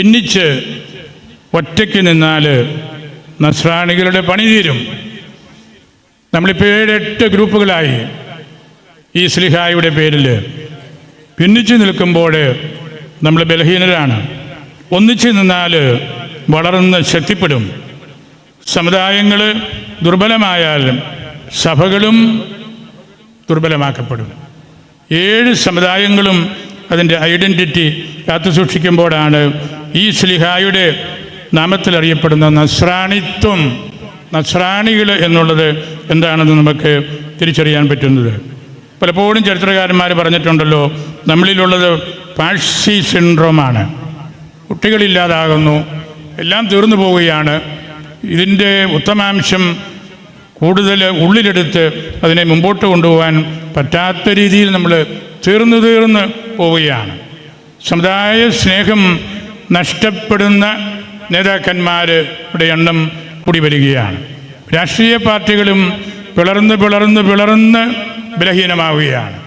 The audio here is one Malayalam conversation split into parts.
ഭിന്നിച്ച് ഒറ്റയ്ക്ക് നിന്നാൽ നസ്രാണികളുടെ പണി തീരും. നമ്മളിപ്പോൾ ഏഴ് എട്ട് ഗ്രൂപ്പുകളായി ഈ സ്ലിഹായുടെ പേരിൽ ഭിന്നിച്ച് നിൽക്കുമ്പോൾ നമ്മൾ ബലഹീനരാണ്. ഒന്നിച്ച് നിന്നാൽ വളർന്ന് ശക്തിപ്പെടും. സമുദായങ്ങൾ ദുർബലമായാലും സഭകളും ദുർബലമാക്കപ്പെടും. ഏഴ് സമുദായങ്ങളും അതിന്റെ ഐഡന്റിറ്റി കാത്തുസൂക്ഷിക്കുമ്പോഴാണ് ഈ സ്ലിഹായുടെ നാമത്തിൽ അറിയപ്പെടുന്ന നസ്രാണിത്വം നസ്രാണികൾ എന്നുള്ളത് എന്താണെന്ന് നമുക്ക് തിരിച്ചറിയാൻ പറ്റുന്നത്. പലപ്പോഴും ചരിത്രകാരന്മാർ പറഞ്ഞിട്ടുണ്ടല്ലോ നമ്മളിലുള്ളത് പാഴ്സി സിൻഡ്രോമാണ്. കുട്ടികളില്ലാതാകുന്നു എല്ലാം തീർന്നു പോവുകയാണ്. ഇതിന്റെ ഉത്തമാംശം കൂടുതൽ ഉള്ളിലെടുത്ത് അതിനെ മുമ്പോട്ട് കൊണ്ടുപോകാൻ പറ്റാത്ത രീതിയിൽ നമ്മൾ തീർന്നു തീർന്ന് പോവുകയാണ്. സമുദായ സ്നേഹം നഷ്ടപ്പെടുന്ന നേതാക്കന്മാരുടെ എണ്ണം കൂടി വരികയാണ്. രാഷ്ട്രീയ പാർട്ടികളും പിളർന്ന് പിളർന്ന് പിളർന്ന് ബലഹീനമാവുകയാണ്.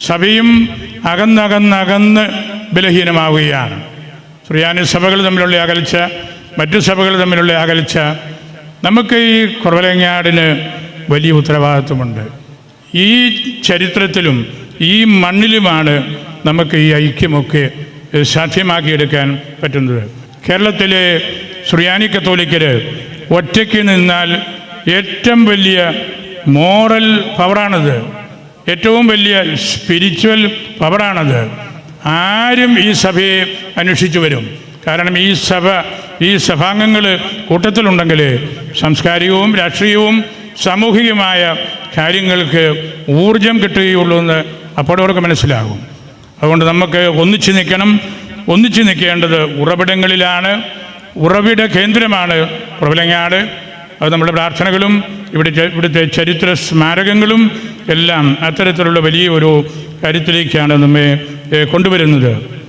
സഭയും അകന്നകന്നകന്ന് ബലഹീനമാവുകയാണ്. സുറിയാനി സഭകൾ തമ്മിലുള്ള അകൽച്ച മറ്റു സഭകൾ തമ്മിലുള്ള അകൽച്ച നമുക്ക് ഈ കുറവലങ്ങാടിന് വലിയ ഉത്തരവാദിത്വമുണ്ട്. ഈ ചരിത്രത്തിലും ഈ മണ്ണിലുമാണ് നമുക്ക് ഈ ഐക്യമൊക്കെ സാധ്യമാക്കിയെടുക്കാൻ പറ്റുന്നത്. കേരളത്തിലെ സുറിയാനി കത്തോലിക്കർ ഒറ്റയ്ക്ക് നിന്നാൽ ഏറ്റവും വലിയ മോറൽ പവറാണത്. ഏറ്റവും വലിയ സ്പിരിച്വൽ പവറാണത്. ആരും ഈ സഭയെ അന്വേഷിച്ചു വരും. കാരണം ഈ സഭ ഈ സഭാംഗങ്ങൾ കൂട്ടത്തിലുണ്ടെങ്കിൽ സാംസ്കാരികവും രാഷ്ട്രീയവും സാമൂഹികമായ കാര്യങ്ങൾക്ക് ഊർജം കിട്ടുകയുള്ളൂ എന്ന് അപ്പോഴവർക്ക് മനസ്സിലാകും. അതുകൊണ്ട് നമുക്ക് ഒന്നിച്ചു നിൽക്കണം. ഒന്നിച്ചു നിൽക്കേണ്ടത് ഉറവിടങ്ങളിലാണ്. ഉറവിട കേന്ദ്രമാണ് പ്രബലങ്ങാട് അത് നമ്മുടെ പ്രാർത്ഥനകളും ഇവിടെ ഇവിടുത്തെ ചരിത്ര സ്മാരകങ്ങളും എല്ലാം അത്തരത്തിലുള്ള വലിയ ഒരു കാര്യത്തിലേക്കാണ് നമ്മെ കൊണ്ടുവരുന്നത്.